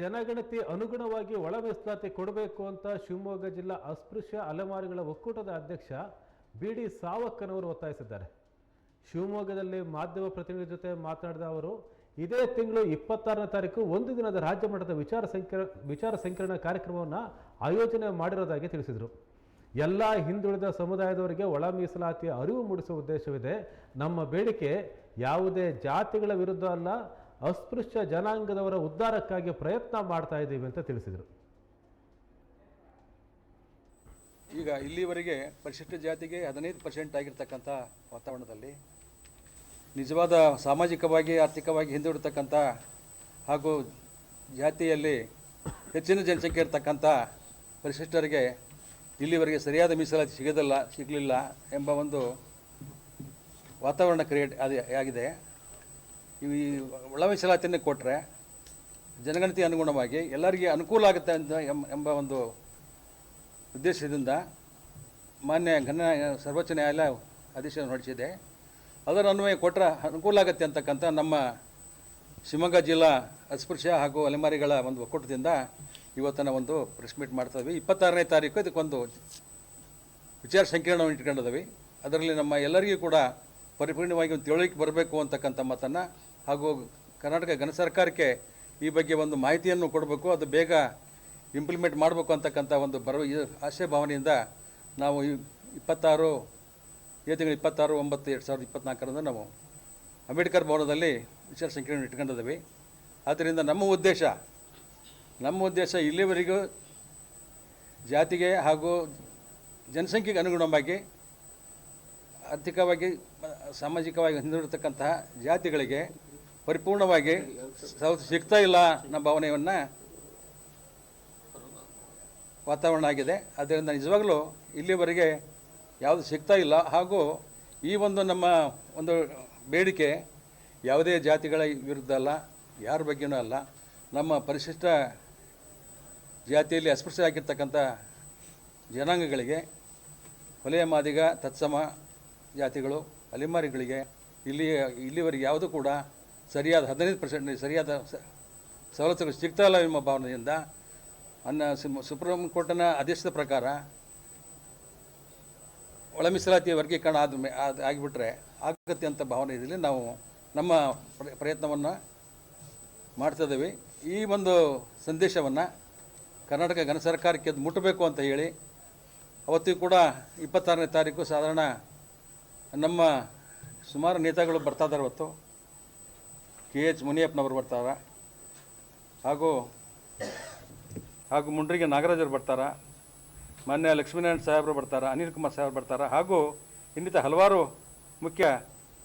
ಜನಗಣತಿ ಅನುಗುಣವಾಗಿ ಒಳ ಮೀಸಲಾತಿ ಕೊಡಬೇಕು ಅಂತ ಶಿವಮೊಗ್ಗ ಜಿಲ್ಲಾ ಅಸ್ಪೃಶ್ಯ ಅಲೆಮಾರಿಗಳ ಒಕ್ಕೂಟದ ಅಧ್ಯಕ್ಷ ಬಿ ಡಿ ಸಾವಕ್ಕನವರು ಒತ್ತಾಯಿಸಿದ್ದಾರೆ. ಶಿವಮೊಗ್ಗದಲ್ಲಿ ಮಾಧ್ಯಮ ಪ್ರತಿನಿಧಿ ಜೊತೆ ಮಾತನಾಡಿದ ಅವರು, ಇದೇ ತಿಂಗಳು ಇಪ್ಪತ್ತಾರನೇ ತಾರೀಕು ಒಂದು ದಿನದ ರಾಜ್ಯ ಮಟ್ಟದ ವಿಚಾರ ಸಂಕಿರ ವಿಚಾರ ಸಂಕಿರಣ ಕಾರ್ಯಕ್ರಮವನ್ನು ಆಯೋಜನೆ ಮಾಡಿರೋದಾಗಿ ತಿಳಿಸಿದರು. ಎಲ್ಲ ಹಿಂದುಳಿದ ಸಮುದಾಯದವರಿಗೆ ಒಳ ಮೀಸಲಾತಿ ಅರಿವು ಮೂಡಿಸುವ ಉದ್ದೇಶವಿದೆ. ನಮ್ಮ ಬೇಡಿಕೆ ಯಾವುದೇ ಜಾತಿಗಳ ವಿರುದ್ಧ ಅಲ್ಲ ಅಸ್ಪೃಶ್ಯ ಜನಾಂಗದವರ ಉದ್ಧಾರಕ್ಕಾಗಿ ಪ್ರಯತ್ನ ಮಾಡ್ತಾ ಇದ್ದೀವಿ ಅಂತ ತಿಳಿಸಿದರು. ಈಗ ಇಲ್ಲಿವರೆಗೆ ಪರಿಶಿಷ್ಟ ಜಾತಿಗೆ ಹದಿನೈದು ಪರ್ಸೆಂಟ್ ಆಗಿರ್ತಕ್ಕಂಥ ವಾತಾವರಣದಲ್ಲಿ ನಿಜವಾದ ಸಾಮಾಜಿಕವಾಗಿ, ಆರ್ಥಿಕವಾಗಿ ಹಿಂದುಳಿತಕ್ಕಂಥ ಹಾಗೂ ಜಾತಿಯಲ್ಲಿ ಹೆಚ್ಚಿನ ಜನಸಂಖ್ಯೆ ಇರತಕ್ಕಂಥ ಪರಿಶಿಷ್ಟರಿಗೆ ಇಲ್ಲಿವರೆಗೆ ಸರಿಯಾದ ಮೀಸಲಾತಿ ಸಿಗೋದಿಲ್ಲ, ಸಿಗಲಿಲ್ಲ ಎಂಬ ಒಂದು ವಾತಾವರಣ ಕ್ರಿಯೇಟ್ ಆಗಿದೆ. ಈ ಒಳ ಮೀಸಲಾತಿಯನ್ನು ಕೊಟ್ಟರೆ ಜನಗಣತಿ ಅನುಗುಣವಾಗಿ ಎಲ್ಲರಿಗೆ ಅನುಕೂಲ ಆಗುತ್ತೆ ಅಂತ ಎಂಬ ಒಂದು ಉದ್ದೇಶದಿಂದ ಮಾನ್ಯ ಘನ ಸರ್ವೋಚ್ಚ ನ್ಯಾಯಾಲಯ ಆದೇಶ ಹೊರಡಿಸಿದೆ. ಅದರ ಅನ್ವಯ ಕೊಟ್ಟರೆ ಅನುಕೂಲ ಆಗುತ್ತೆ ಅಂತಕ್ಕಂಥ ನಮ್ಮ ಶಿವಮೊಗ್ಗ ಜಿಲ್ಲಾ ಅಸ್ಪೃಶ್ಯ ಹಾಗೂ ಅಲೆಮಾರಿಗಳ ಒಂದು ಒಕ್ಕೂಟದಿಂದ ಇವತ್ತಿನ ಒಂದು ಪ್ರೆಸ್ ಮೀಟ್ ಮಾಡ್ತಾ ಇದ್ವಿ. ಇಪ್ಪತ್ತಾರನೇ ತಾರೀಕು ಇದಕ್ಕೊಂದು ವಿಚಾರ ಸಂಕಿರಣವನ್ನು ಇಟ್ಕೊಂಡಿದ್ದೀವಿ. ಅದರಲ್ಲಿ ನಮ್ಮ ಎಲ್ಲರಿಗೂ ಕೂಡ ಪರಿಪೂರ್ಣವಾಗಿ ಒಂದು ತಿಳುವಳಿಕೆ ಬರಬೇಕು ಅಂತಕ್ಕಂಥ ಮಾತನ್ನು ಹಾಗೂ ಕರ್ನಾಟಕ ಘನ ಸರ್ಕಾರಕ್ಕೆ ಈ ಬಗ್ಗೆ ಒಂದು ಮಾಹಿತಿಯನ್ನು ಕೊಡಬೇಕು. ಅದು ಬೇಗ ಇಂಪ್ಲಿಮೆಂಟ್ ಮಾಡಬೇಕು ಅಂತಕ್ಕಂಥ ಒಂದು ಭರವ ಆಶಯ ಭಾವನೆಯಿಂದ ನಾವು ಇಪ್ಪತ್ತಾರು, ಈ ತಿಂಗಳು ಇಪ್ಪತ್ತಾರು, ಒಂಬತ್ತು, ಎರಡು ಸಾವಿರದ ಇಪ್ಪತ್ನಾಲ್ಕರಂದು ನಾವು ಅಂಬೇಡ್ಕರ್ ಭವನದಲ್ಲಿ ವಿಚಾರ ಸಂಕಿರಣ ಇಟ್ಕೊಂಡಿದ್ದೀವಿ. ಆದ್ದರಿಂದ ನಮ್ಮ ಉದ್ದೇಶ ನಮ್ಮ ಉದ್ದೇಶ ಇಲ್ಲಿವರೆಗೂ ಜಾತಿಗೆ ಹಾಗೂ ಜನಸಂಖ್ಯೆಗೆ ಅನುಗುಣವಾಗಿ ಆರ್ಥಿಕವಾಗಿ, ಸಾಮಾಜಿಕವಾಗಿ ಹಿಂದುಳಿತಕ್ಕಂತಹ ಜಾತಿಗಳಿಗೆ ಪರಿಪೂರ್ಣವಾಗಿ ಸೌತ್ ಸಿಗ್ತಾ ಇಲ್ಲ ನಮ್ಮ ಭಾವನೆಯನ್ನು ವಾತಾವರಣ ಆಗಿದೆ. ಅದರಿಂದ ನಿಜವಾಗಲೂ ಇಲ್ಲಿವರೆಗೆ ಯಾವುದು ಸಿಗ್ತಾ ಇಲ್ಲ. ಹಾಗೂ ಈ ಒಂದು ನಮ್ಮ ಒಂದು ಬೇಡಿಕೆ ಯಾವುದೇ ಜಾತಿಗಳ ವಿರುದ್ಧ ಅಲ್ಲ, ಯಾರ ಬಗ್ಗೆನೂ ಅಲ್ಲ. ನಮ್ಮ ಪರಿಶಿಷ್ಟ ಜಾತಿಯಲ್ಲಿ ಅಸ್ಪೃಶ್ಯ ಆಗಿರ್ತಕ್ಕಂಥ ಜನಾಂಗಗಳಿಗೆ ಹೊಲೆಯ ಮಾದಿಗ, ತತ್ಸಮ ಜಾತಿಗಳು, ಅಲೆಮಾರಿಗಳಿಗೆ ಇಲ್ಲಿ ಇಲ್ಲಿವರೆಗೆ ಯಾವುದೂ ಕೂಡ ಸರಿಯಾದ, ಹದಿನೈದು ಪರ್ಸೆಂಟ್ ಸರಿಯಾದ ಸವಲತ್ತುಗಳು ಸಿಗ್ತಾ ಇಲ್ಲ ಎಂಬ ಭಾವನೆಯಿಂದ. ಅನ್ನ ಸುಪ್ರೀಂ ಕೋರ್ಟಿನ ಆದೇಶದ ಪ್ರಕಾರ ಒಳ ಮೀಸಲಾತಿ ವರ್ಗೀಕರಣ ಆದ ಆಗಿಬಿಟ್ರೆ ಆಗತ್ತೆ ಅಂತ ಭಾವನೆ ಇದರಲ್ಲಿ ನಾವು ನಮ್ಮ ಪ್ರ- ಪ್ರಯತ್ನವನ್ನು ಮಾಡ್ತಿದ್ದೀವಿ ಈ ಒಂದು ಸಂದೇಶವನ್ನು ಕರ್ನಾಟಕ ಘನ ಸರ್ಕಾರಕ್ಕೆ ಅದು ಮುಟ್ಟಬೇಕು ಅಂತ ಹೇಳಿ ಅವತ್ತಿಗೂ ಕೂಡ ಇಪ್ಪತ್ತಾರನೇ ತಾರೀಕು ಸಾಧಾರಣ ನಮ್ಮ ಸುಮಾರು ನೇತಾಗಳು ಬರ್ತಾ ಇದ್ದಾರೆ ಇವತ್ತು ಕೆ ಎಚ್ ಮುನಿಯಪ್ಪನವರು ಬರ್ತಾರೆ? ಹಾಗೂ ಹಾಗೂ ಮುಂಡ್ರಿಗೆ ನಾಗರಾಜರು ಬರ್ತಾರೆ? ಮಾನ್ಯ ಲಕ್ಷ್ಮೀನಾರಾಯಣ ಸಾಹೇಬರು ಬರ್ತಾರೆ? ಅನಿಲ್ ಕುಮಾರ್ ಸಾಹೇಬರು ಬರ್ತಾರೆ? ಹಾಗೂ, ಇನ್ನಿತ ಹಲವಾರು ಮುಖ್ಯ